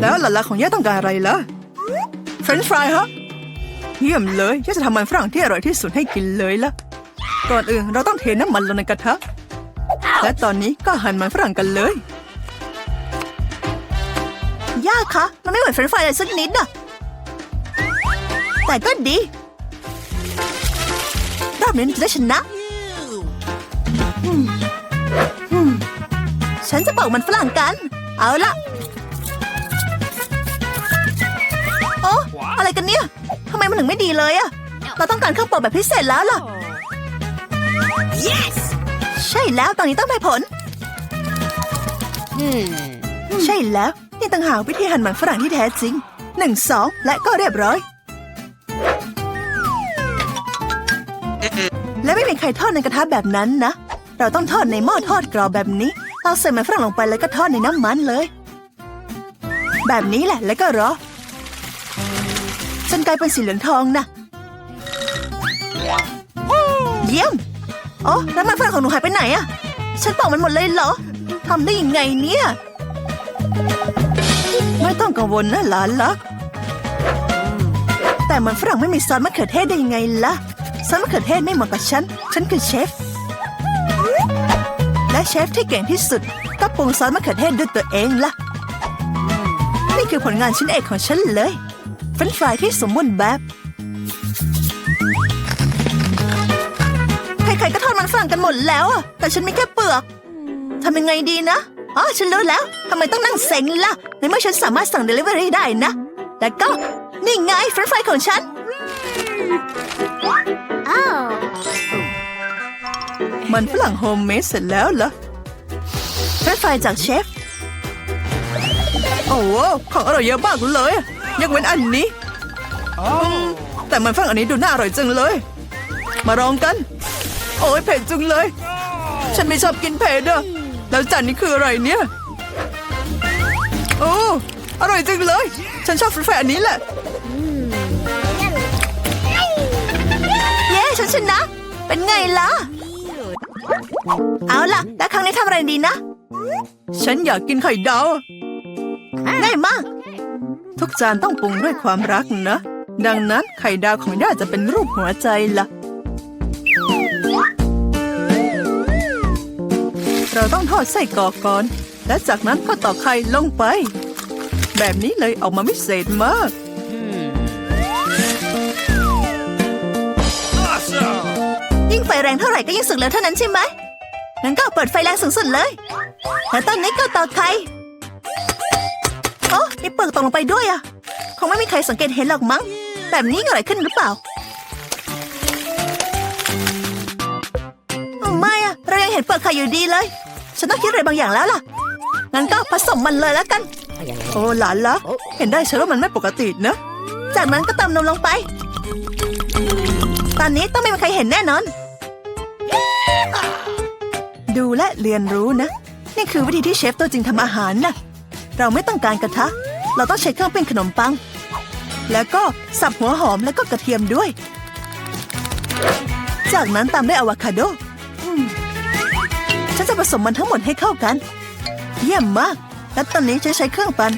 แล้วหลานๆของย่าต้องการอะไรล่ะเฟรนช์ฟรายฮะเยี่ยมเลยย่าจะทำมันฝรั่งที่อร่อยที่สุดให้กินเลยล่ะ ก่อนอื่นเราต้องเทน้ำมันลงในกระทะ และตอนนี้ก็หั่นมันฝรั่งกันเลย ย่าคะ มันไม่เหมือนเฟรนช์ฟรายเลยสักนิดอะแต่ก็ดี รอบนี้จะได้ชนะ ฉันจะเป่ามันฝรั่งกัน เอาละ อ้อะไรกันเนี่ยทำไมมันถึงไม่ดีเลยอะเราต้องการเครื่องเป่าแบบพิเศษแล้วล่ะ yes ใช่แล้วตอนนี้ต้องได้ผล ใช่แล้ว นี่ต่างหากวิธีหั่นหมันฝรั่งที่แท้จริงหนึ่งสองและก็เรียบร้อย และไม่มีใครทอดในกระทะแบบนั้นนะ เราต้องทอดในหม้อทอดกรอบแบบนี้ เราใส่มันฝรั่งลงไปแล้วก็ทอดในน้ำมันเลย แบบนี้แหละแล้วก็รอจนก ลายเป็นสีเหลืองทองนะเยี่ยมโอ้แล้วมันฝรั่งของหนูหายไปไหนอะฉันป่ามันหมดเลยเหรอทำได้ยังไงเนี่ย ไม่ต้องกังวลนะหลานลัก แต่มันฝรั่งไม่มีซอสมะเขือเทศได้ยังไงล่ะซอสมะเขือเทศไม่เหมาะกับฉัน ฉันคือเชฟ และเชฟที่เก่งที่สุดก็ปรุงซอสมะเขือเทศด้วยตัวเองล่ะ นี่คือผลงานชิ้นเอกของฉันเลย เฟรนช์ฟรายที่สมบูรณ์แบบ ใครๆก็ทอดมันฝรั่งกันหมดแล้วอะแต่ฉันมีแค่เปลือกทำยังไงดีนะ อ๋อ ฉันรู้แล้ว ทำไมต้องนั่งเซ็งล่ะ ในเมื่อฉันสามารถสั่งเดลิเวอรี่ได้นะ แล้วก็ นี่ไงเฟรนช์ฟรายของฉัน มันฝรั่งโฮมเมดเสร็จแล้วเหรอเฟรนช์ฟรายจากเชฟ โอ้โหของอร่อยเยอะมากเลย ยกเว้นอันนี้มแต่มันฝรั่งอันนี้ดูน่าอร่อยจังเลย มาลองกัน โอ้ยเผ็ดจังเลย ฉันไม่ชอบกินเผ็ดอะแล้วจานนี้คืออะไรเนี่ยโอ้อร่อยจังเลย ฉันชอบฟรนช์ฟรายอันนี้แหละเย้ฉันชนะ เป็นไงล่ะ เอาล่ะ แล้วครั้งนี้ทำอะไรดีนะ ฉันอยากกินไข่ดาวง่ายมาก ทุกจานต้องปรุงด้วยความรักนะ ดังนั้นไข่ดาวของย่าจะเป็นรูปหัวใจละ่ะ เราต้องทอดไส้กรอกก่อน และจากนั้นก็ตอกไข่ลงไป แบบนี้เลยออกมาวิเศษมากยิ่งไฟแรงเท่าไหร่ก็ยิ่งสุกเร็วเท่านั้นใช่ไหมงั้นก็เปิดไฟแรงสูงสุดเลย แล้วตอนนี้ก็ตอกไข่โอ้ มีเปลือกตกลงไปด้วยอะคงไม่มีใครสังเกตเห็นหรอกมั้ง แบบนี้เกิดอะไรขึ้นหรือเปล่า ไม่อะเรายังเห็นเปลือกไข่อยู่ดีเลย ฉันต้องคิดอะไรบางอย่างแล้วล่ะ งั้นก็ผสมมันเลยแล้วกัน โอ้หลานละเห็นได้ชื่อว่ามันไม่ปกตินะ จากนั้นก็เติมนมลงไป ตอนนี้ต้องไม่มีใครเห็นแน่นอน ดูและเรียนรู้นะ นี่คือวิธีที่เชฟตัวจริงทำอาหารนะเราไม่ต้องการกระทะ เราต้องใช้เครื่องปิ้งขนมปัง แล้วก็สับหัวหอมแล้วก็กระเทียมด้วย จากนั้นตามด้วยอะวคาโดอืมฉันจะผสมมันทั้งหมดให้เข้ากัน เยี่ยมมาก และตอนนี้ฉันใช้เครื่องปั่น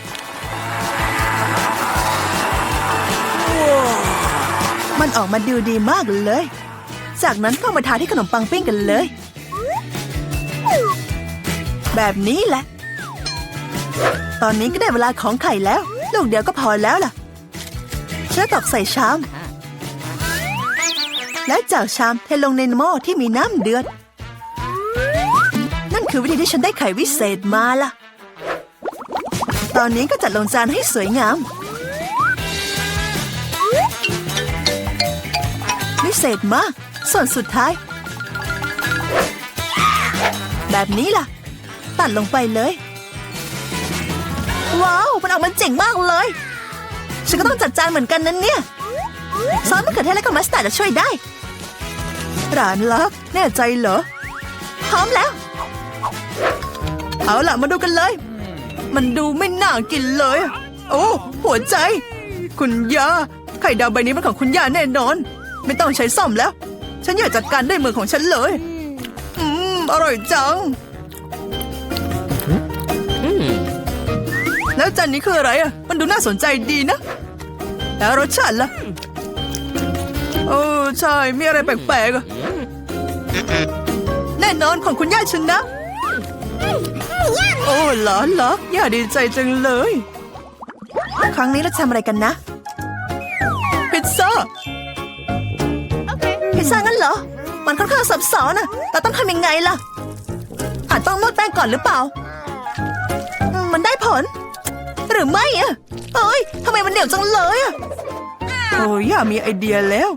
มันออกมาดูดีมากเลย จากนั้นก็มาทาที่ขนมปังปิ้งกันเลย แบบนี้แหละ ตอนนี้ก็ได้เวลาของไข่แล้ว ลูกเดียวก็พอแล้วล่ะฉันตอกใส่ชาม และจากชามเทลงในหม้อที่มีน้ำเดือด นั่นคือวิธีที่ฉันได้ไข่วิเศษมาล่ะ ตอนนี้ก็จัดลงจานให้สวยงาม วิเศษมาก ส่วนสุดท้าย แบบนี้ล่ะ ตัดลงไปเลย ว้าวมันออกมาเจ๋งมากเลย ฉันก็ต้องจัดจานเหมือนกันนั้นเนี่ย ซอสมะเขือเทศและก็มัสตาร์ดจะช่วยได้ ร้านลักแน่ใจเหรอ พร้อมแล้ว เอาล่ะมาดูกันเลย มันดูไม่น่ากินเลย โอ้หัวใจ คุณย่าไข่ดาวใบนี้เป็นของคุณย่าแน่นอน ไม่ต้องใช้ซ่อมแล้ว ฉันอยากจัดการด้วยมือของฉันเลย อืม อร่อยจัง แล้วจานนี้คืออะไรอะ มันดูน่าสนใจดีนะ แล้วรสชาติล่ะ โอ้ใช่ มีอะไรแปลกๆอะแน่นอนของคุณย่าชนะ โอ้เหรอเหรอย่าดีใจจังเลย ครั้งนี้เราทำอะไรกันนะ พิซซ่า พิซซ่างั้นเหรอ มันค่อนข้างซับซ้อนอะเราต้องทำยังไงล่ะอาจต้องนวดแป้งก่อนหรือเปล่าอืมมันได้ผล หรือไม่อะเอ้ยทำไมมันเหนียวจังเลยอะโอ้ย่ามีไอเดียแล้ว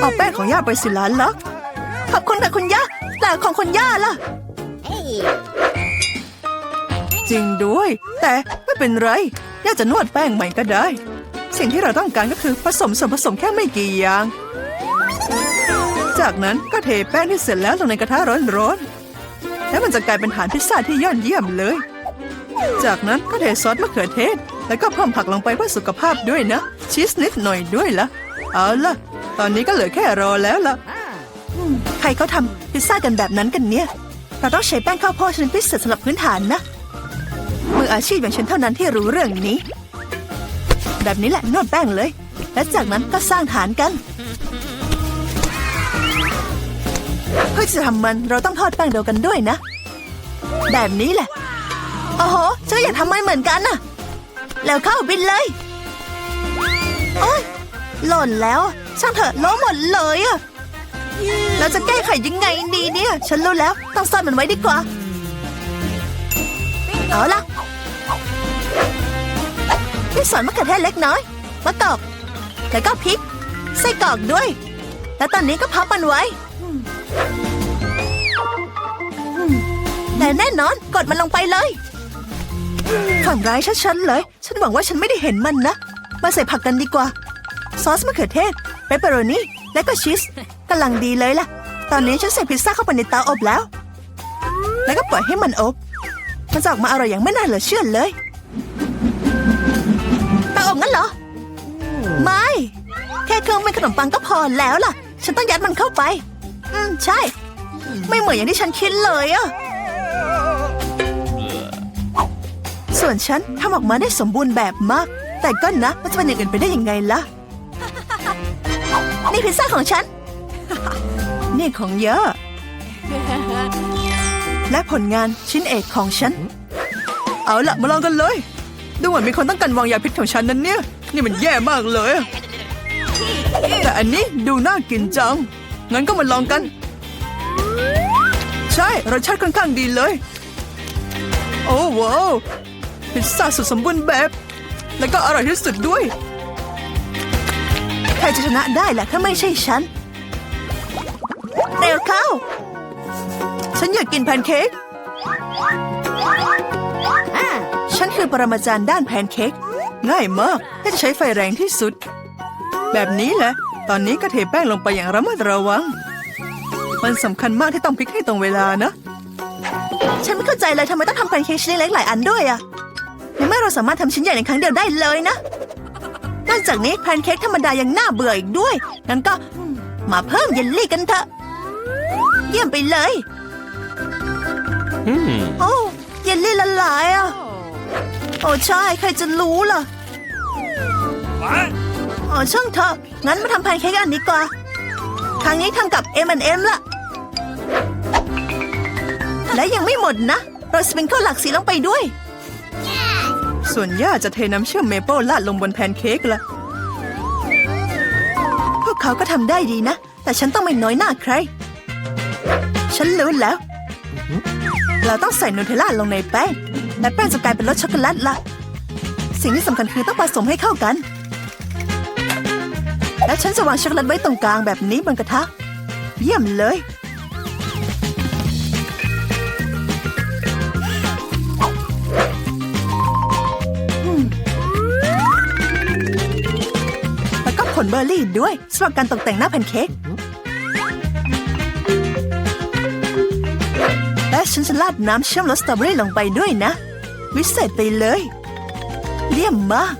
เอาแป้งของย่าไปสิล้านลักขอบคุณค่ะคุณย่าแต่ของคุณย่าล่ะ จริงด้วย แต่ไม่เป็นไรย่าจะนวดแป้งใหม่ก็ได้ สิ่งที่เราต้องการก็คือผสมส่วนผสมแค่ไม่กี่อย่าง จากนั้นก็เทแป้งที่เสร็จแล้วลงในกระทะร้อนๆแล้วมันจะกลายเป็นฐานพิซซ่าที่ยอดเยี่ยมเลย จากนั้นก็เทซอสมะเขือเทศ แล้วก็เพิ่มผักลงไปเพื่อสุขภาพด้วยนะ ชีสนิดหน่อยด้วยละเอาล่ะ ตอนนี้ก็เหลือแค่รอแล้วล่ะใครเขาทำพิซซ่ากันแบบนั้นกันเนี่ย เราต้องใช้แป้งข้าวโพดชนิดพิเศษสำหรับพื้นฐานนะ มืออาชีพอย่างฉันเท่านั้นที่รู้เรื่องนี้ แบบนี้แหละนวดแป้งเลย และจากนั้นก็สร้างฐานกันเพื่อจะทำมันเราต้องทอดแป้งเดียวกันด้วยนะ แบบนี้แหละ โอ้โหฉันก็อยากทำมันเหมือนกันน่ะ แล้วเข้าบินเลย โอ้ยหล่นแล้ว ช่างเถอะล้มหมดเลยอะเราจะแก้ไขยังไงดีเนี่ย ฉันรู้แล้วต้องซ่อนมันไว้ดีกว่า เอาละพี่สอนมะเขือเทศเล็กน้อยมะกอกแล้วก็พริกไส้กรอกด้วย แล้วตอนนี้ก็พับมันไว้แต่แน่นอนกดมันลงไปเลย ฝันร้ายชัดๆเลย ฉันหวังว่าฉันไม่ได้เห็นมันนะ มาใส่ผักกันดีกว่า ซอสมะเขือเทศเปปเปอโรนีและก็ชีสกำลังดีเลยล่ะ ตอนนี้ฉันใส่พิซซ่าเข้าไปในเตาอบแล้ว แล้วก็ปล่อยให้มันอบ มันจะออกมาอร่อยอย่างไม่น่าเหลือเชื่อเลยเตาอบงั้นเหรอ ไม่ แค่เครื่องเป็นขนมปังก็พอแล้วล่ะ ฉันต้องยัดมันเข้าไป อืมใช่ ไม่เหมือนอย่างที่ฉันคิดเลยอะ วนฉันทำออกมาได้สมบูรณ์แบบมาก แต่ก็นะมันจะเป็นอย่างอื่นไปได้ยังไงล่ะ นี่พิซซ่าของฉัน นี่ของเยอะ และผลงานชิ้นเอกของฉัน เอาละมาลองกันเลย ดูเหมือนมีคนต้องการวางยาพิษของฉันนั้นเนี่ย นี่มันแย่มากเลยอะแต่อันนี้ดูน่ากินจัง งั้นก็มาลองกัน ใช่รสชาติค่อนข้างดีเลย โอ้ว้าว พิซซ่าสุดสมบูรณ์แบบ แล้วก็อร่อยที่สุดด้วย ใครจะชนะได้ล่ะถ้าไม่ใช่ฉัน เร็วเข้า ฉันอยากกินแพนเค้กฉันคือปรมาจารย์ด้านแพนเค้กง่ายมากแค่จะใช้ไฟแรงที่สุด แบบนี้แหละ ตอนนี้ก็เทแป้งลงไปอย่างระมัดระวัง มันสำคัญมากที่ต้องพลิกให้ตรงเวลานะ ฉันไม่เข้าใจเลยทำไมต้องทำแพนเค้กชิ้นเล็กหลายอันด้วยอะ ในเมื่อเราสามารถทำชิ้นใหญ่ในครั้งเดียวได้เลยนะ นอกจากนี้แพนเค้กธรรมดายังน่าเบื่ออีกด้วย งั้นก็มาเพิ่มเยลลี่กันเถอะ เยี่ยมไปเลย โอ้เยลลี่ละลายอะ โอ้ใช่ ใครจะรู้ล่ะโอ้ช่างเถอะ งั้นมาทำแพนเค้กอันนี้กว่าครั้งนี้ทำกับ M&M ละ และยังไม่หมดนะ เราสปริงเกิลหลักสีลงไปด้วย ส่วนย่าจะเทน้ำเชื่อมเมเปิลราดลงบนแพนเค้กละพวกเขาก็ทำได้ดีนะ แต่ฉันต้องไม่น้อยหน้าใคร ฉันรู้แล้ว เราต้องใส่นูเทลล่าลงในแป้งและแป้งจะกลายเป็นรสช็อกโกแลตละสิ่งที่สำคัญคือต้องผสมให้เข้ากัน และฉันจะวางช็อกโกแลตไว้ตรงกลางแบบนี้บนกระทะ เยี่ยมเลย เบอร์รี่ด้วยสำหรับการตกแต่งหน้าแพนเค้กและฉันจะราดน้ำเชื่อมรสสตรอเบอรี่ลงไปด้วยนะ วิเศษไปเลย เยี่ยมมาก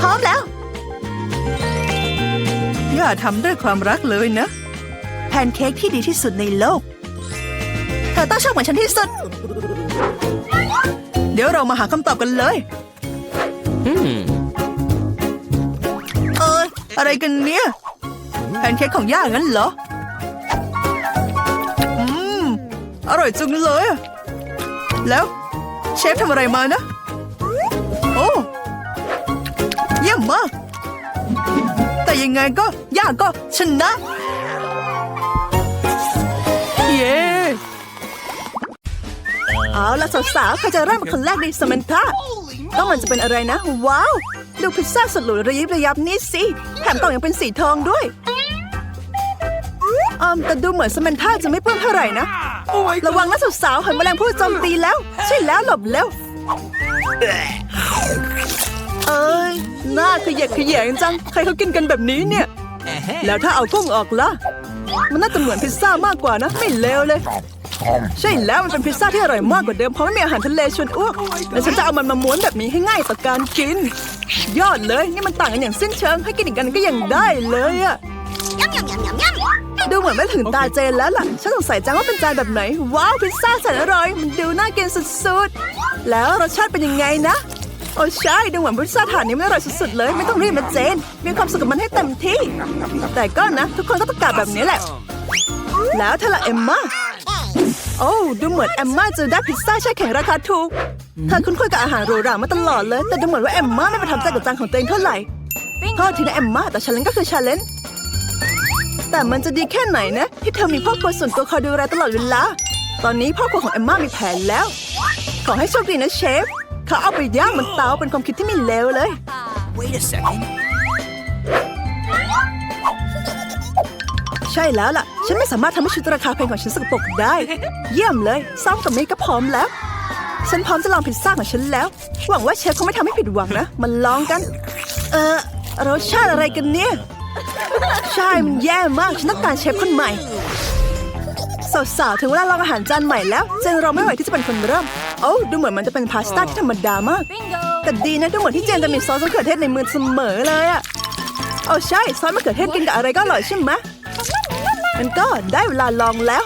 พร้อมแล้วย่าทำด้วยความรักเลยนะ แพนเค้กที่ดีที่สุดในโลก เธอต้องชอบเหมือนฉันที่สุด เดี๋ยวเรามาหาคำตอบกันเลยเอ อะไรกันเนี่ยแพนเค้กของย่างั้นเหรอ อืม อร่อยจังเลย แล้วเชฟทำอะไรมานะ โอ้ เยี่ยมมาก แต่ยังไงก็ย่าก็ชนะ เย้ เอาละสาวๆใครจะเริ่มคนแรกดีสมันธาต้องมันจะเป็นอะไรนะ ว้าว ดูพิซซ่าสุดหรูระยิบระยับนี่สิ แถมกล่องยังเป็นสีทองด้วยอืมแต่ดูเหมือนสมันธาจะไม่เพิ่มเท่าไหร่นะ ระวังนะสาวๆเห็นแมลงผู้โจมตีแล้ว ใช่แล้วหลบแล้ว เอ้ยหน้าขยะแขยงจัง ใครเขากินกันแบบนี้เนี่ย แล้วถ้าเอากุ้งออกล่ะ มันน่าจะเหมือนพิซซ่ามากกว่านะ ไม่เลวเลย ใช่แล้วมันเป็นพิซซ่าที่อร่อยมากกว่าเดิมเพราะไม่มีอาหารทะเลชวนอ้วกแล้วฉันจะเอามันมาม้วนแบบนี้ให้ง่ายต่อการกิน ยอดเลยนี่มันต่างกันอย่างสิ้นเชิงให้กินอีกกันก็ยังได้เลยอะดูเหมือนไม่ถึงตาเจนแล้วล่ะ ฉันสงสัยจังว่าเป็นจานแบบไหน ว้าวพิซซ่าแสนอร่อย มันดูน่ากินสุดๆ แล้วรสชาติเป็นยังไงนะ โอ้ใช่ ดูเหมือนพิซซ่าถาดนี้มันอร่อยสุดๆเลย ไม่ต้องรีบนะเจน มีความสุขกับมันให้เต็มที่ แต่ก็นะ ทุกคนก็ประกาศแบบนี้แหละ แล้วเธอละเอมม่า โอ้ดูเหมือนแอมม่าจะได้พิซซ่าแช่แข็งราคาถูกเธอคุ้นเคยกับอาหารหรูหรามาตลอดเลย แต่ดูเหมือนว่าแอมม่าไม่ประทับใจกับจานของตัวเองเท่าไหร่โทษทีนะแอมม่าแต่ชาเลนจ์ก็คือชาเลนจ์แต่มันจะดีแค่ไหนนะ ที่เธอมีพ่อครัวส่วนตัวคอยดูแลตลอดเวลาตอนนี้พ่อครัวของแอมม่ามีแผนแล้ว ขอให้โชคดีนะเชฟเขาเอาไปย่างบนเตาเป็นความคิดที่ไม่เลวเลย Wait a second. ใช่แล้วล่ะ ฉันไม่สามารถทำให้ชุดราคาแพงของฉันสกปรกได้ เยี่ยมเลยซ้อมกับเมย์ก็พร้อมแล้ว ฉันพร้อมจะลองพิซซ่าของฉันแล้ว หวังว่าเชฟคงไม่ทำให้ผิดหวังนะ มันลองกัน เออรสชาติอะไรกันเนี่ย ใช่มันแย่มากฉันต้องการเชฟคนใหม่สาวๆถึงเวลาลองอาหารจานใหม่แล้วเจนเราไม่ไหวที่จะเป็นคนเริ่มโอ้ดูเหมือนมันจะเป็นพาสต้าที่ธรรมดามาก แต่ดีนะดูเหมือนที่เจนจะมีซอสมะเขือเทศในมือเสมอเลยอะโอ้ใช่ซอสมะเขือเทศกินกับอะไรก็อร่อยใช่ไหม มันก็ได้เวลาลองแล้ว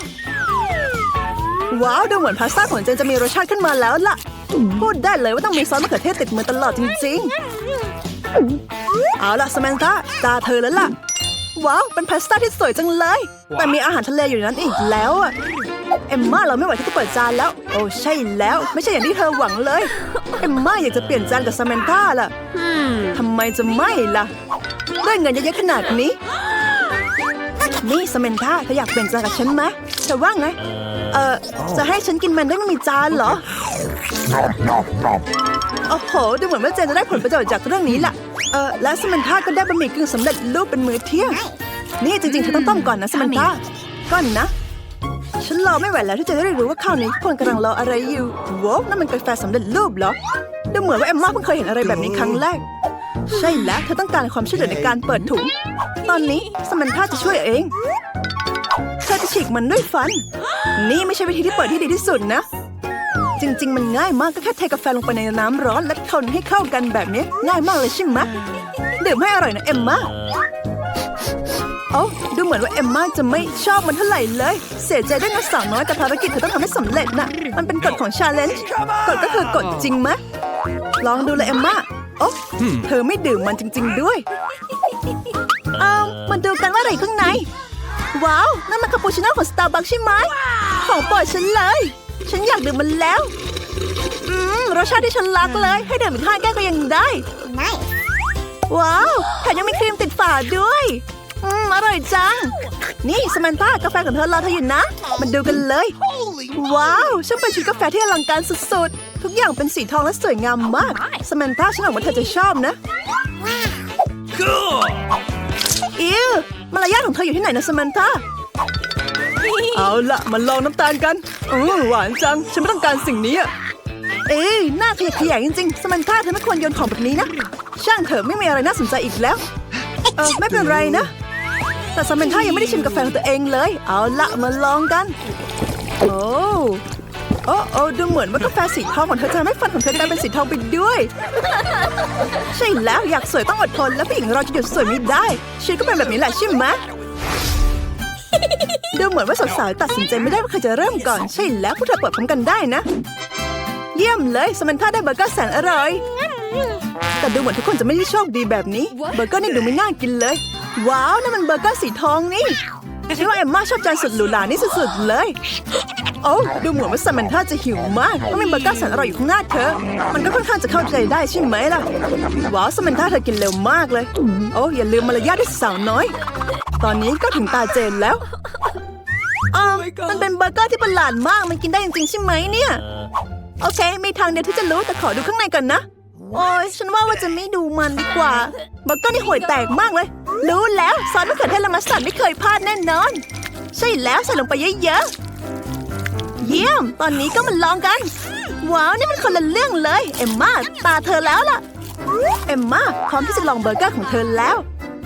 ว้าว ดูเหมือนพาสต้าของเจนจะมีรสชาติขึ้นมาแล้วล่ะ พูดได้เลยว่าต้องมีซอสมะเขือเทศติดมือตลอดจริงๆ เอาล่ะสมนธาตาเธอแล้วล่ะ ว้าว เป็นพาสต้าที่สวยจังเลย แต่มีอาหารทะเลอยู่ในนั้นอีกแล้วอะเอ็มม่าเราไม่ไหวที่จะเปิดจานแล้ว โอ้ใช่แล้ว ไม่ใช่อย่างที่เธอหวังเลย เอ็มม่าอยากจะเปลี่ยนจานกับสมนธาล่ะทำไมจะไม่ล่ะด้วยเงินเยอะๆขนาดนี้ นี่สเมนท่าเธออยากเปลี่ยนจานกับฉันไหมเธอว่าไง เออจะให้ฉันกินมันด้วยไม่มีจานเหรอโอ้โห ดูเหมือนว่าเจนจะได้ผลประโยชน์จากเรื่องนี้ล่ะ เออและสมันท่าก็ได้บะหมี่กึ่งสำเร็จรูปเป็นมื้อเที่ยง นี่จริงๆเธอต้องต้มก่อนนะสมันท่าก่อนนะ ฉันรอไม่ไหวแล้วที่จะได้รู้ว่าข้าวนี้ทุกคนกำลังรออะไรอยู่ว้าวนั่นมันกาแฟสำเร็จรูปเหรอดูเหมือนว่าเอ็มม่าเพิ่งเคยเห็นอะไรแบบนี้ครั้งแรก ใช่แล้วเธอต้องการความช่วยเหลือในการเปิดถุง ตอนนี้สมันท่าจะช่วยเองเธอจะฉีกมันด้วยฟัน นี่ไม่ใช่วิธีที่เปิดที่ดีที่สุดนะ จริง ๆ มันง่ายมากก็แค่เทกาแฟลงไปในน้ำร้อนและคนให้เข้ากันแบบนี้ ง่ายมากเลยใช่ไหมดื่มให้อร่อยนะเอมม่าโอ้ดูเหมือนว่าเอมม่าจะไม่ชอบมันเท่าไหร่เลย เสียใจด้วยนะสาวน้อยแต่ภารกิจเธอต้องทำให้สำเร็จนะมันเป็นกฎของชาเลนจ์กฎก็คือกฎจริงไหมลองดูเลยเอมม่าโอ้เธอไม่ดื่มมันจริง ๆ ด้วย เอามาดูกันว่าอะไรข้างใน ว้าว นั่นมันคาปูชิโน่ของสตาร์บัคใช่ไหม ของโปรดฉันเลย ฉันอยากดื่มมันแล้ว อืม รสชาติที่ฉันรักเลย ให้ดื่มอีกห้าแก้วก็ยังได้ ว้าวแถมยังมีครีมติดฝาด้วย อืม อร่อยจัง นี่สมันต้ากาแฟของเธอรอเธออยู่นะ มันดูกันเลย ว้าวช่างเป็นชุดกาแฟที่อลังการสุดๆ ทุกอย่างเป็นสีทองและสวยงามมาก สมันต้าฉันหวังว่าเธอจะชอบนะ Cool. อิวมารยาทของเธออยู่ที่ไหนนะสมันธาเอาละมาลองน้ำตาลกันอือหวานจัง ฉันไม่ต้องการสิ่งนี้อะเอ้ยหน้าขยะแขยงจริงๆ สมันธาเธอไม่ควรโยนของแบบนี้นะ ช่างเถอะไม่มีอะไรน่าสนใจอีกแล้ว เออไม่เป็นไรนะ แต่สมันธายังไม่ได้ชิมกาแฟของตัวเองเลย เอาละมาลองกัน โอ้ โอ้โอ้ดูเหมือนว่ากาแฟสีทองของเธอจะทำให้ฟันของเธอกลายเป็นสีทองไปด้วย ใช่แล้วอยากสวยต้องอดทน และผู้หญิงเราจะหยุดสวยไม่ได้ชีวิตก็เป็นแบบนี้แหละใช่ไหมดูเหมือนว่าสาวๆตัดสินใจไม่ได้ว่าใครจะเริ่มก่อน ใช่แล้วพวกเธอเปิดพร้อมกันได้นะ เยี่ยมเลยสมันธาได้เบอร์เกอร์แสนอร่อย แต่ดูเหมือนทุกคนจะไม่ได้โชคดีแบบนี้ เบอร์เกอร์นี่ดูไม่น่ากินเลย ว้าวนั่นมันเบอร์เกอร์สีทองนี่ ฉันว่าเอมม่าชอบจานสุดหรูหรานี่สุดๆเลย โอ้ดูเหมือนว่าสมันธาจะหิวมากต้องมีเบอร์เกอร์แสนอร่อยอยู่ข้างหน้าเธอ มันก็ค่อนข้างจะเข้าใจได้ใช่ไหมล่ะ ว้าวสมันธาเธอกินเร็วมากเลย โอ้อย่าลืมมารยาทด้วยสาวน้อย ตอนนี้ก็ถึงตาเจนแล้วอ่ามันเป็นเบอร์เกอร์ที่ประหลาดมาก มันกินได้จริงๆใช่ไหมเนี่ย โอเค มีทางเดียวที่จะรู้แต่ขอดูข้างในก่อนนะ โอ้ยฉันว่าว่าจะไม่ดูมันดีกว่าเบอร์เกอร์นี่ห่วยแตกมากเลย รู้แล้วซอสมะเขือเทศและมัสตาร์ดไม่เคยพลาดแน่นอน ใช่แล้วใส่ลงไปเยอะๆ เยี่ยม ตอนนี้ก็มาลองกัน ว้าว นี่มันคนละเรื่องเลย เอ็มมาตาเธอแล้วล่ะ เอ็มมาพร้อมที่จะลองเบอร์เกอร์ของเธอแล้ว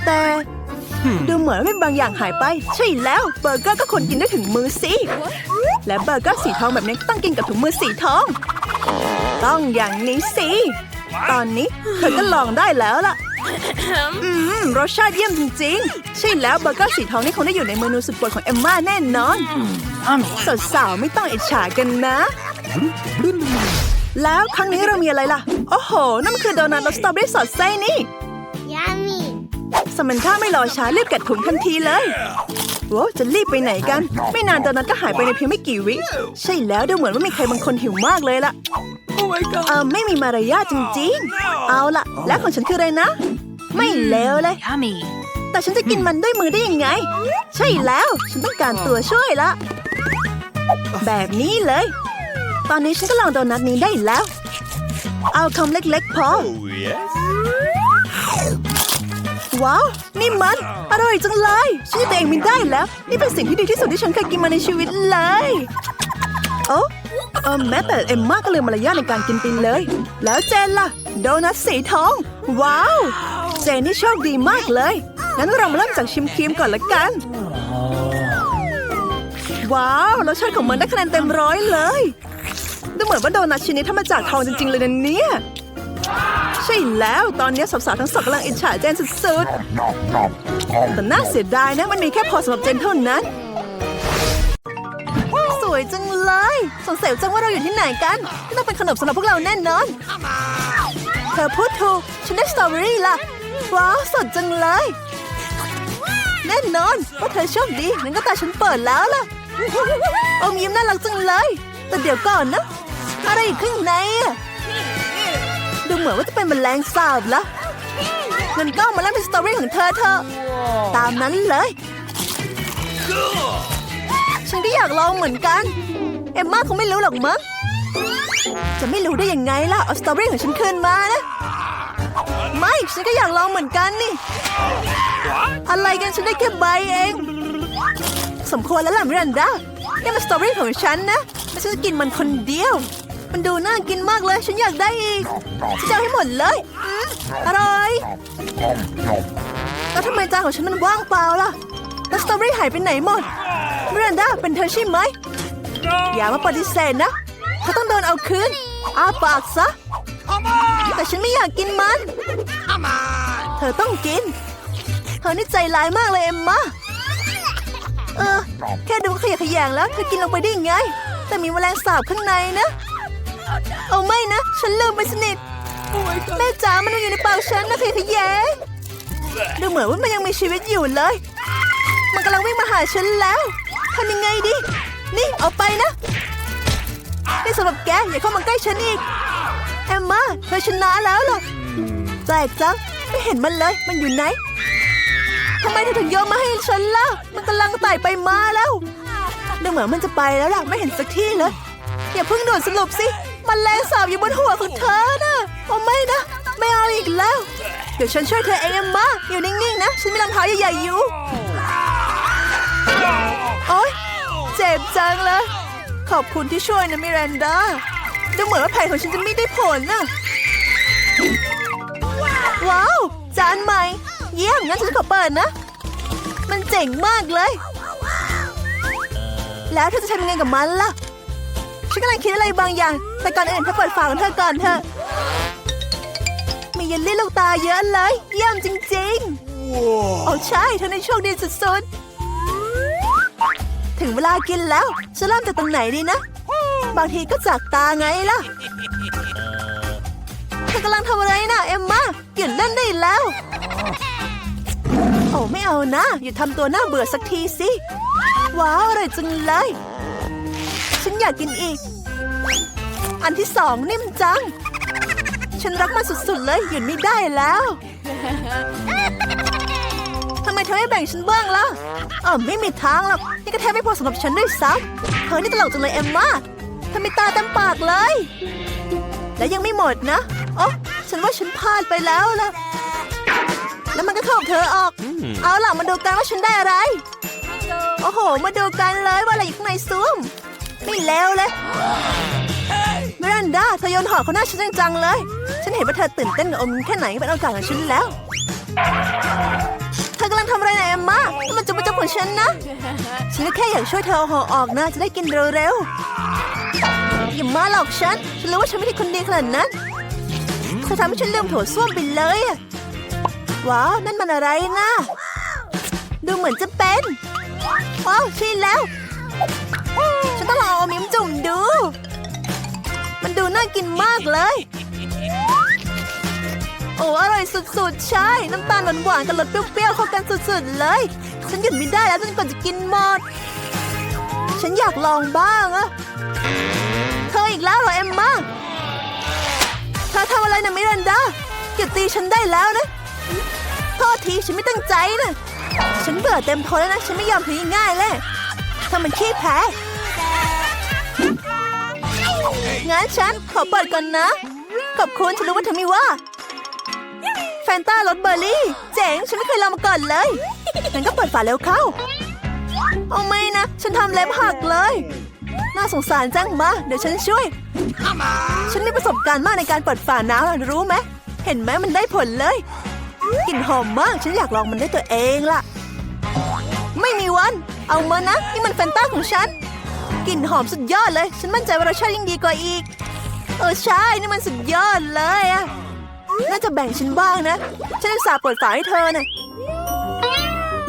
แต่ดูเหมือนว่ามีบางอย่างหายไป ใช่แล้วเบอร์เกอร์ก็คนกินได้ถึงมือสิและเบอร์เกอร์สีทองแบบนี้ก็ต้องกินกับถุงมือสีทอง ต้องอย่างนี้สิ ตอนนี้เธอก็ลองได้แล้วล่ะ อืมรสชาติเยี่ยมจริงๆ ใช่แล้วเบอร์เกอร์สีทองนี่คงได้อยู่ในเมนูสุดโปรดของเอมม่าแน่นอนสาวๆไม่ต้องอิจฉากันนะ แล้วครั้งนี้เรามีอะไรล่ะ โอ้โห นั่นมันคือโดนัทรสสตรอเบอรี่สอดไส้นี่ Yummy. สมันค่าไม่รอช้ารีบกัดถุงทันทีเลย โว้จะรีบไปไหนกัน ไม่นานโดนัทก็หายไปในเพียงไม่กี่วิ ใช่แล้วดูเหมือนว่ามีใครบางคนหิวมากเลยล่ะ Oh my god เออไม่มีมารยาทจริงๆ เอาล่ะ แล้วของฉันคืออะไรนะ ไม่เลวเลย Yummy. แต่ฉันจะกินมันด้วยมือได้ยังไง ใช่แล้ว ฉันต้องการตัวช่วยละแบบนี้เลย ตอนนี้ฉันก็ลองโดนัทนี้ได้แล้ว เอาคำเล็กๆพอ ว้าว นี่มัน อร่อยจังเลยฉันจะตัวเองไม่ได้แล้ว นี่เป็นสิ่งที่ดีที่สุดที่ฉันเคยกินมาในชีวิตเลยโอ้เออแม้แต่เอ็มมาก็ลืมมารยาทในการกินไปเลย แล้วเจนล่ะ โดนัทสีทอง ว้าว เจนนี่โชคดีมากเลยงั้นเรามาเริ่มจากชิมครีมก่อนละกัน ว้าวรสชาติของมันได้คะแนนเต็มร้อยเลย ดูเหมือนว่าโดนัทชิ้นนี้ทำมาจากทองจริง ๆ เลยนะเนี่ย ใช่แล้วตอนนี้สาวๆทั้งสองกำลังอิจฉาเจนสุดๆแต่น่าเสียดายนะมันมีแค่พอสำหรับเจนเท่านั้น สวยจังเลยสงสัยจังว่าเราอยู่ที่ไหนกันต้องเป็นขนมสำหรับพวกเราแน่นอนเธอพูดถูกฉันได้สตรอเบอรี่ละว้าวสดจังเลยแน่นอนว่าเธอโชคดีงั้นก็ตาฉันเปิดแล้วล่ะอมยิ้มน่ารักจังเลย แต่เดี๋ยวก่อนนะ อะไรอยู่ข้างใน ดูเหมือนว่าจะเป็นแมลงสาบละงั้นก็เอามาเล่นเป็นสตอรี่ของเธอเถอะตามนั้นเลย ฉันก็อยากลองเหมือนกัน เอ็มมาคงไม่รู้หรอกมั้ง จะไม่รู้ได้ยังไงล่ะ เอาสตรอเบอรี่ของฉันคืนมานะ ไม่ ฉันก็อยากลองเหมือนกันนี่ อะไรกันฉันได้แค่ใบเอง สมควรแล้วล่ะมิรันดานี่มันสตรอเบอรี่ของฉันนะและฉันจะกินมันคนเดียว มันดูน่ากินมากเลย ฉันอยากได้อีกฉันจะเอาให้หมดเลยอืมอร่อยแล้วทำไมจานของฉันมันว่างเปล่าล่ะแล้วสตรอเบอรี่หายไปไหนหมดมิรันดาเป็นเธอใช่ไหมอย่ามาปฏิเสธนะเธอต้องโดนเอาคืนอาปากซะแต่ฉันไม่อยากกินมัน เธอต้องกิน เธอนี่ใจร้ายมากเลยเอ็มมาเออ แค่ดูขยะแขยงแล้วเธอกินลงไปได้ยังไง แต่มีแมลงสาบข้างในนะ เอาไม่นะ ฉันลืมไปสนิทแม่จ๋ามันอยู่ในปากฉันนะขยะแขยงดูเหมือนว่ามันยังมีชีวิตอยู่เลย มันกำลังวิ่งมาหาฉันแล้วทำยังไงดี นี่เอาไปนะ นี่สำหรับแกอย่าเข้ามาใกล้ฉันอีก แอมมาเธอชนะแล้วเหรอแปลกจังไม่เห็นมันเลย มันอยู่ไหนทำไมเธอถึงโยนมาให้ฉันล่ะ มันกำลังไต่ไปมาแล้วดูเหมือนมันจะไปแล้วล่ะ ไม่เห็นสักที่เลย อย่าเพิ่งด่วนสรุปสิ มันแรงสาบอยู่บนหัวของเธอนะโอ้ไม่นะ ไม่เอาอีกแล้ว เดี๋ยวฉันช่วยเธอเองเอมมาอยู่นิ่งๆนะ ฉันมีรองเท้าใหญ่ๆอยู่ โอ๊ย เจ็บจังเลยขอบคุณที่ช่วยนะมิรันดาดูเหมือนว่าแผนของฉันจะไม่ได้ผลนะว้าว จานใหม่ เยี่ยมงั้นฉันขอเปิดนะ มันเจ๋งมากเลย แล้วเธอจะทำยังไงกับมันล่ะ ฉันกำลังคิดอะไรบางอย่าง แต่ก่อนอื่นเธอเปิดฝาของเธอก่อนเถอะมีเยลลี่ลูกตาเยอะเลย เยี่ยมจริงๆโอ้ใช่เธอในโชคดีสุดๆ ถึงเวลากินแล้วจะเริ่มจากตรงไหนดีนะ บางทีก็จากตาไงล่ะ เธอกำลังทำอะไรนะเอ็มมาหยุดเล่นได้แล้ว โอ้ไม่เอานะ อย่าทำตัวน่าเบื่อสักทีสิ ว้าวอร่อยจังเลย ฉันอยากกินอีก อันที่สองนิ่มจัง ฉันรักมันสุดๆเลยหยุดไม่ได้แล้วทำไมเธอไม่แบ่งฉันบ้างล่ะอ๋อไม่มีทางหรอก นี่ก็แทบไม่พอสำหรับฉันด้วยซ้ำเธอนี่ตลกจังเลยเอ็มมาทำไมตาเต็มปากเลย และยังไม่หมดนะอ๋อฉันว่าฉันพลาดไปแล้วล่ะ แล้วมันก็เข้ากับเธอออก เอาล่ะมาดูกันว่าฉันได้อะไร โอ้โห มาดูกันเลยว่าอะไรอยู่ข้างในซุ้ม ไม่แล้วเลยมิรันดาเธอโยนหอเขาหน้าฉันจังๆเลย ฉันเห็นว่าเธอตื่นเต้นกับอมแค่ไหนเป็นโอกาสของฉันแล้ว เธอกำลังทำอะไรนะเอ็มมามันจะมาจับของฉันนะ ฉันก็แค่อยากช่วยเธอเอาหอออกนะจะได้กินเร็วๆอย่ามาหลอกฉัน ฉันรู้ว่าฉันไม่ใช่คนดีขนาดนั้นเธอทำให้ฉันลืมโถส้วมไปเลยว้าวนั่นมันอะไรนะ ดูเหมือนจะเป็น ว้าวใช่แล้ว ต้องลองเอามิ้มจุ่มดู มันดูน่ากินมากเลย โอ้อร่อยสุดๆ ใช่ น้ำตาลหวานๆกับรสเปรี้ยวๆเข้ากันสุดๆเลย ฉันหยุดไม่ได้แล้วจนกว่าจะกินหมด ฉันอยากลองบ้างอะเธออีกแล้วเหรอเอ็มมาเธอทำอะไรนะมิรันดาอย่าตีฉันได้แล้วนะโทษทีฉันไม่ตั้งใจนะฉันเบื่อเต็มทนแล้วนะ ฉันไม่ยอมแพ้ง่ายเลยถ้ามันขี้แพ้ งั้นฉันขอเปิดก่อนนะ ขอบคุณฉันรู้ว่าเธอไม่ว่า แฟนต้ารสเบอร์รี่ เจ๋ง ฉันไม่เคยลองมาก่อนเลยงั้นก็เปิดฝาเร็วเข้า เอาไม่นะ ฉันทำเล็บหักเลย น่าสงสารจังมา เดี๋ยวฉันช่วย ฉันมีประสบการณ์มากในการเปิดฝาน้ำรู้ไหม เห็นไหมมันได้ผลเลย กลิ่นหอมมาก ฉันอยากลองมันด้วยตัวเองล่ะ ไม่มีวัน เอามานะ นี่มันแฟนต้าของฉัน กลิ่นหอมสุดยอดเลย ฉันมั่นใจว่ารสชาติยิ่งดีกว่าอีก เออใช่ นี่มันสุดยอดเลยอะน่าจะแบ่งฉันบ้างนะ ฉันอุตส่าห์เปิดฝาให้เธอนะ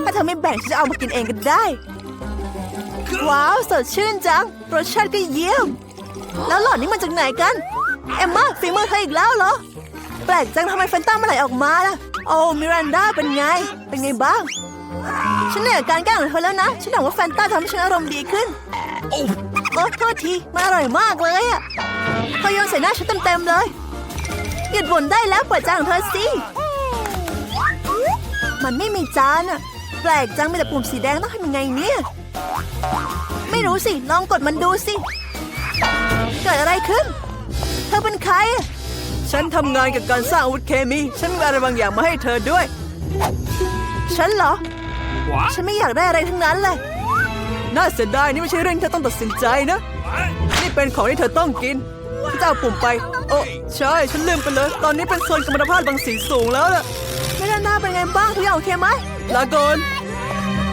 ถ้าเธอไม่แบ่งฉันจะเอามากินเองก็ได้ ว้าวสดชื่นจัง รสชาติก็เยี่ยม แล้วหล่อดนี้มาจากไหนกัน เอมมาฝีมือเธออีกแล้วเหรอ แปลกจังทำไมแฟนต้าเมื่อไหร่ออกมาล่ะ โอ้มิรันดาเป็นไง เป็นไงบ้าง ฉันเหนื่อยกับการแกล้งของเธอแล้วนะ ฉันหวังว่าแฟนต้าทำให้ฉันอารมณ์ดีขึ้น โอ้โทษทีมันอร่อยมากเลยอะเธอโยนใส่หน้าฉันเต็มๆเลย หยุดบ่นได้แล้วเปิดจานของเธอสิ มันไม่มีจานอะแปลกจังมีแต่ปุ่มสีแดงต้องทำยังไงเนี่ย ไม่รู้สิ ลองกดมันดูสิ เกิดอะไรขึ้น เธอเป็นใครอะฉันทำงานกับการสร้างอาวุธเคมี ฉันมีอะไรบางอย่างมาให้เธอด้วย ฉันเหรอ ฉันไม่อยากได้อะไรทั้งนั้นเลย น่าเสียดายนี่ไม่ใช่เรื่องที่เธอต้องตัดสินใจนะ นี่เป็นของที่เธอต้องกินฉันจะเอาปุ่มไป โอ้ใช่ ฉันลืมไปเลย ตอนนี้เป็นโซนกรรมภาพบางสีสูงแล้วล่ะไม่ได้หน้าเป็นไงบ้างทุกอย่างโอเคไหมลาก่อน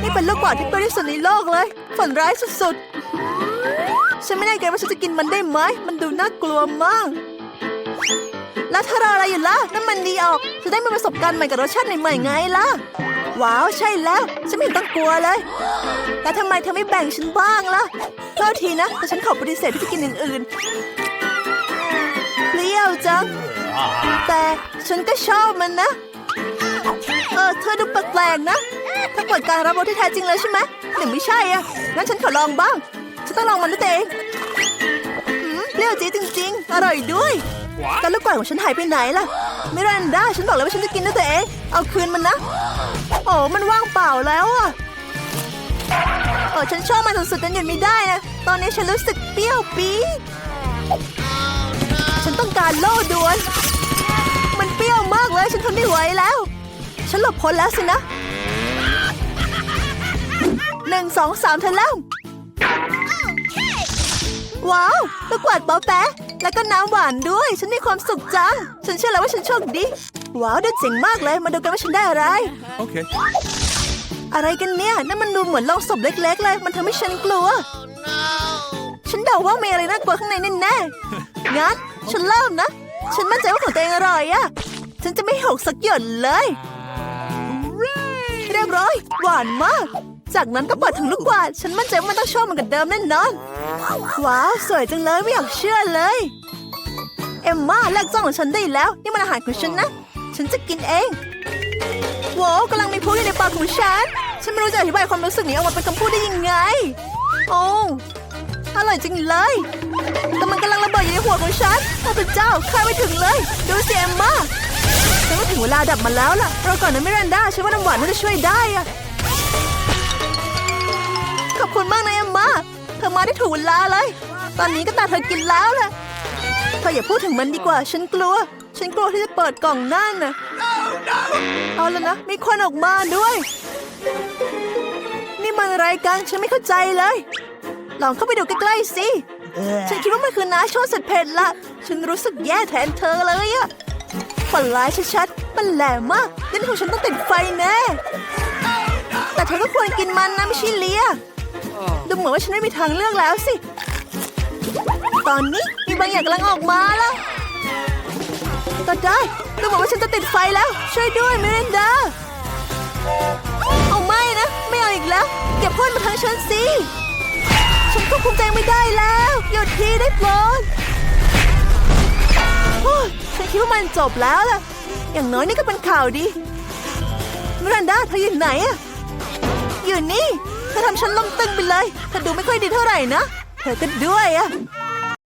นี่เป็นลูกบอลที่ตัวที่สุดในโลกเลย ฝันร้ายสุดๆ ฉันไม่แน่ใจว่าฉันจะกินมันได้ไหม มันดูน่ากลัวมาก แล้วถ้ารออะไรอยู่ล่ะน้ำมันดีออก จะได้มีประสบการณ์ใหม่กับรสชาติใหม่ๆไงล่ะ ว้าวใช่แล้ว ฉันไม่เห็นต้องกลัวเลย แต่ทำไมเธอไม่แบ่งฉันบ้างล่ะโทษทีนะแต่ฉันขอปฏิเสธที่จะกินอย่างอื่นเปรี้ยวจัง แต่ฉันก็ชอบมันนะ เออเธอดูแปลกๆนะเธอเปิดการรับรสที่แท้จริงเลยใช่ไหมหรือไม่ใช่อะงั้นฉันขอลองบ้าง ฉันต้องลองมันด้วยตัวเองเปรี้ยวจี๊จริง ๆ อร่อยด้วย แต่ลูกกวาดของฉันหายไปไหนล่ะ มิรันดาฉันบอกเลยว่าฉันจะกินด้วยตัวเอง เอาคืนมันนะ โอ้มันว่างเปล่าแล้วอะเออฉันชอบมันสุดๆจนหยุดไม่ได้นะ ตอนนี้ฉันรู้สึกเปรี้ยวปี๊ดฉันต้องการโล่ด่วน มันเปรี้ยวมากเลยฉันทนไม่ไหวแล้ว ฉันหลบพ้นแล้วสินะหนึ่งสองสามเธอเริ่มว้าวลูกกวาดเป๋าแปะ แล้วก็น้ำหวานด้วย ฉันมีความสุขจัง ฉันเชื่อแล้วว่าฉันโชคดี ว้าวดูเจ๋งมากเลย มาดูกันว่าฉันได้อะไร Okay. อะไรกันเนี่ย นั่นมันดูเหมือนโลงศพเล็ก ๆ เลย มันทำให้ฉันกลัว ฉันเดาว่ามีอะไรน่ากลัวข้างในแน่ๆงั้นฉันเริ่มนะ ฉันมั่นใจว่าของตัวเองอร่อยอะฉันจะไม่หกสักหยดเลย เรียบร้อย หวานมาก จากนั้นก็เปิดถึงลูกกวาด ฉันมั่นใจว่ามันต้องชอบเหมันกับเดิมแน่นอน ว้าว สวยจังเลยไม่อยากเชื่อเลย เอมมาเลิกจ้องของฉันได้แล้ว นี่มันอาหารของฉันนะ ฉันจะกินเองว้าวกำลังมีพุอยู่ในปากของฉัน ฉันไม่รู้จะอธิบายความรู้สึกนี้ออกมาเป็นคำพูดได้ยังไง โอ้อร่อยจริงเลย แต่มันกำลังระเบิดอยู่ในหัวของฉันพระเป็นเจ้าคาดไม่ถึงเลย ดูสิเอมมาฉันว่าถึงเวลาดับมันแล้วล่ะเราก่อนนะมิรันดาฉันว่าน้ำหวานน่าจะช่วยได้อะขอบคุณมากนะเอมม เธอมาได้ถูกเวลาเลย ตอนนี้ก็ตาเธอกินแล้วล่ะเธออย่าพูดถึงมันดีกว่า ฉันกลัว ฉันกลัวที่จะเปิดกล่องนั่นน่ะเอาแล้วนะ มีควันออกมาด้วย นี่มันอะไรกัน ฉันไม่เข้าใจเลย ลองเข้าไปดูใกล้ๆสิ ฉันคิดว่ามันคือน้าโชสุดเผ็ดละ ฉันรู้สึกแย่แทนเธอเลยอะฝันร้ายชัดๆ มันแหลมมากลิ้นของฉันต้องติดไฟแน่ แต่เธอก็ควรกินมันนะไม่ใช่เลีย ดูเหมือนว่าฉันไม่มีทางเลือกแล้วสิ ตอนนี้มีบางอย่างกำลังออกมาแล้วก็ได้ดูเหมือนว่าฉันจะติดไฟแล้ว ช่วยด้วยเมรันดาเอาไม่นะ ไม่เอาอีกแล้ว เก็บพ่นมาทางฉันสิ ฉันควบคุมตัวเองไม่ได้แล้ว หยุดทีได้โปรดโอ้ยฉันคิดว่ามันจบแล้วล่ะ อย่างน้อยนี่ก็เป็นข่าวดีมิรันดาเธออยู่ไหนอะอยู่นี่ เธอทำฉันลงตึงไปเลยเธอดูไม่ค่อยดีเท่าไหร่นะ เธอก็ด้วยอะ